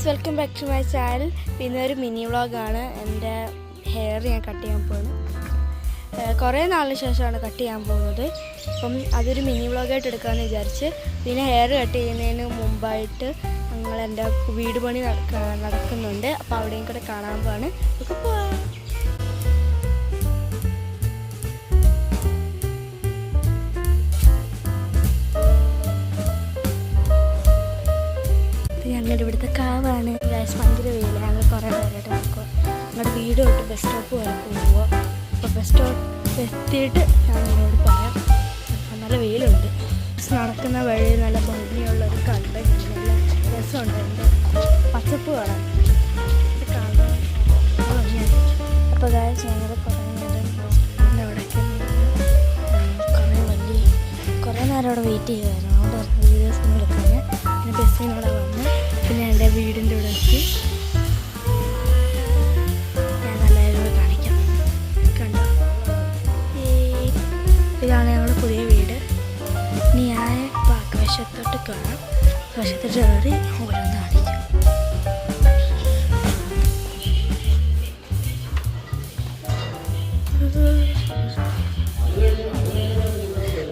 Guys welcome back to my channel. പിന്നെ ഒരു mini വ്ളോഗാണ്. എന്റെ ഹെയർ ഞാൻ കട്ട് ചെയ്യാൻ പോകുന്നത് കുറേ നാളിന് ശേഷമാണ് കട്ട് ചെയ്യാൻ പോകുന്നത്. അപ്പം അതൊരു മിനി വ്ളോഗായിട്ട് എടുക്കാമെന്ന് വിചാരിച്ച് പിന്നെ ഹെയർ കട്ട് ചെയ്യുന്നതിന് മുമ്പായിട്ട് ഞങ്ങൾ എന്റെ വീട് പണി നടക്ക- നടക്കുന്നുണ്ട്. അപ്പോൾ അവിടെയും കൂടെ കാണാൻ പോവാണ്. നമുക്ക് പോവാം. ഇവിടുത്തെ കാവാണ്. ഗ്യാസ് ഭയങ്കര വെയിൽ ഞങ്ങൾ കുറേ നേരമായിട്ട് നോക്കുക ഞങ്ങളുടെ വീട് തൊട്ട് ബസ് സ്റ്റോപ്പ് വരെ പോകുമ്പോൾ അപ്പോൾ ബസ് സ്റ്റോപ്പ് എത്തിയിട്ട് ഞാൻ നിങ്ങളോട് പറയാം. നല്ല വെയിലുണ്ട്. നടക്കുന്ന വഴി നല്ല ഭംഗിയുള്ള ഒരു കണ്ട രസമുണ്ട്. എന്റെ പച്ചപ്പ് കാണാൻ. ഇത് അപ്പോൾ ഗായസ് ഞങ്ങൾ കുറേ നേരം ഉം, കുറേ വലിയ കുറേ നേരം അവിടെ വെയിറ്റ് ചെയ്യുമായിരുന്നു അതുകൊണ്ട് വീഡിയോസ് എടുക്കാൻ പിന്നെ ബസ്സിനോടെ വന്ന് പിന്നെ എന്റെ വീടിന്റെ ഇവിടെ എത്തി. ഞാൻ നല്ലതായിട്ട് കാണിക്കാം. കണ്ടോ. ഇതാണ് ഞങ്ങളുടെ പുതിയ വീട്. ഇനി ഞാൻ ബാക്കി വശത്തോട്ട് കാണാം. വശത്തോട്ട് കയറി ഓരോന്ന് കാണിക്കാം.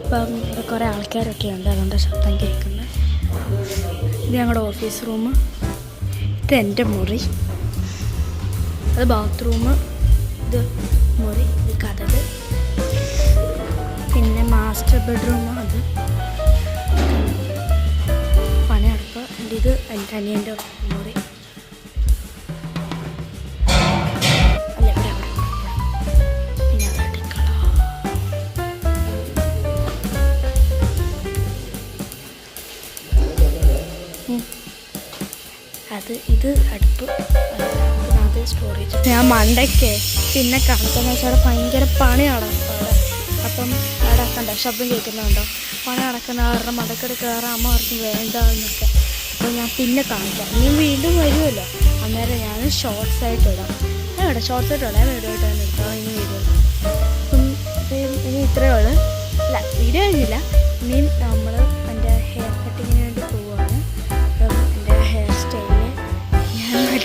ഇപ്പം കുറേ ആൾക്കാരൊക്കെ ഉണ്ട്. അതുകൊണ്ട് ശബ്ദം കേൾക്കുന്നത് ഇത് ഞങ്ങളുടെ ഓഫീസ് റൂം ഇത് എന്റെ മുറി. അത് ബാത്റൂം ഇത് മുറി ഇത് കഥകൾ പിന്നെ മാസ്റ്റർ ബെഡ്റൂം അത്. പണിയടപ്പ്. എന്റെ ഇത് എന്റെ അനിയന്റെ അത് ഇത് അടുപ്പ് സ്റ്റോറേജ് ഞാൻ മണ്ടയ്ക്ക് പിന്നെ കണക്കെന്ന് വെച്ചാൽ ഭയങ്കര പണി അവിടെ അപ്പം അവിടെ കണ്ടോ ശബ്ദം കേൾക്കുന്നുണ്ടോ? പണി നടക്കുന്ന കാരണം മടക്കട കയറാൻ അമ്മ പറഞ്ഞു വേണ്ട എന്നൊക്കെ അപ്പോൾ ഞാൻ പിന്നെ കാണിക്കാം. ഇനി വീണ്ടും വരുമല്ലോ. അന്നേരം ഞാൻ ഷോർട്സ് ആയിട്ട് ഇടാം. ഞാൻ ഇവിടെ ഷോർട്സ് ആയിട്ട് ഇടാം. വീഡിയോ ആയിട്ട് തന്നെ എടുക്കാം. ഇനി വീഡിയോ അപ്പം ഇനി ഇത്രയേ ഉള്ളൂ. അല്ല വീഡിയോ കഴിഞ്ഞില്ല ഇനിയും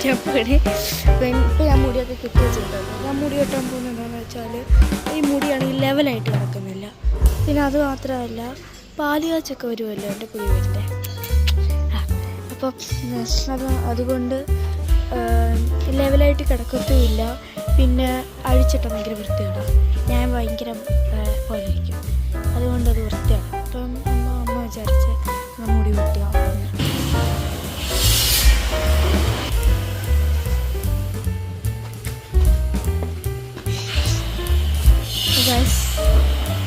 ഇപ്പം ഇപ്പം ഞാൻ മുടിയൊക്കെ കെട്ടി വെച്ചിട്ടുണ്ടായിരുന്നു ഞാൻ മുടി കെട്ടാൻ പോകുന്നത് എന്താണെന്ന് വെച്ചാൽ ഈ മുടിയാണെങ്കിൽ ലെവലായിട്ട് കിടക്കുന്നില്ല. പിന്നെ അത് മാത്രമല്ല പാലുകാച്ചൊക്കെ വരുമല്ലോ എന്റെ പുതിയ വീടിന്റെ അപ്പം അത് അതുകൊണ്ട് ലെവലായിട്ട് കിടക്കത്തുമില്ല. പിന്നെ അഴിച്ചിട്ട് ഭയങ്കര വൃത്തിയാണ് ഞാൻ ഭയങ്കര പോലെ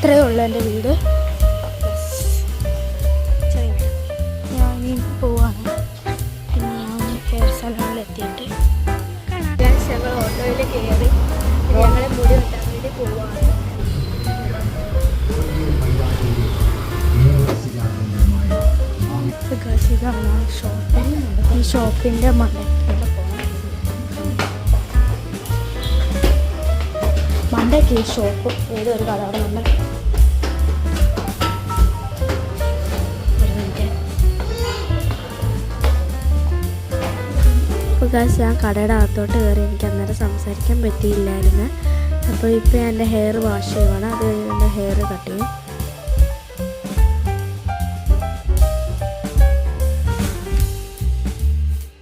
ഇത്രയേ ഉള്ളൂ എന്റെ വീട്. ഞാൻ ഇനി പോവാണ്. പിന്നെ ഞാൻ ഹെയർ സലൂണിൽ എത്തിയിട്ട് ഞങ്ങൾ ഓട്ടോയിൽ കയറി ഞങ്ങളെ മുടി വെട്ടാൻ വേണ്ടി പോവാണ്. ഇതാണ് ഷോപ്പ് ഈ ഷോപ്പിന്റെ മണ്ടയ്ക്കൂടെ പോകണം മണ്ടയ്ക്ക് ഈ ഷോപ്പ് ഏതൊരു കട അവിടെ നമ്മൾ അപ്പോൾ ആ കടയുടെ അകത്തോട്ട് കയറി എനിക്ക് അന്നേരം സംസാരിക്കാൻ പറ്റിയില്ലായിരുന്നു. അപ്പോൾ ഇപ്പോൾ ഞാൻ എന്റെ ഹെയർ വാഷ് ചെയ്യുവാണ്. അത് എന്റെ ഹെയർ കട്ട് ചെയ്യും.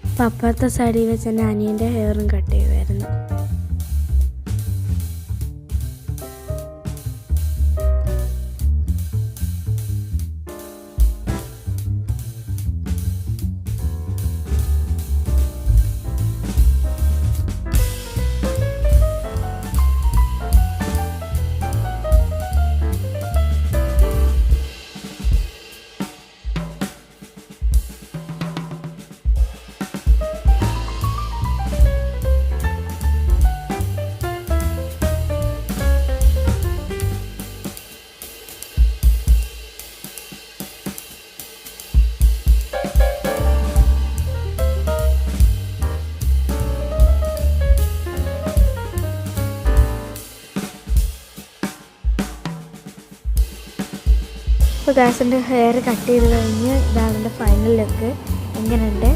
അപ്പോൾ അപ്പുറത്തെ സൈഡിൽ വെച്ച് എന്റെ അനിയന്റെ ഹെയറും കട്ട് ചെയ്യുമായിരുന്നു അപ്പോൾ ദാസിന്റെ ഹെയർ കട്ട് ചെയ്ത് കഴിഞ്ഞ് ഇതാണ് ഫൈനൽ ലുക്ക് എങ്ങനെയുണ്ട്?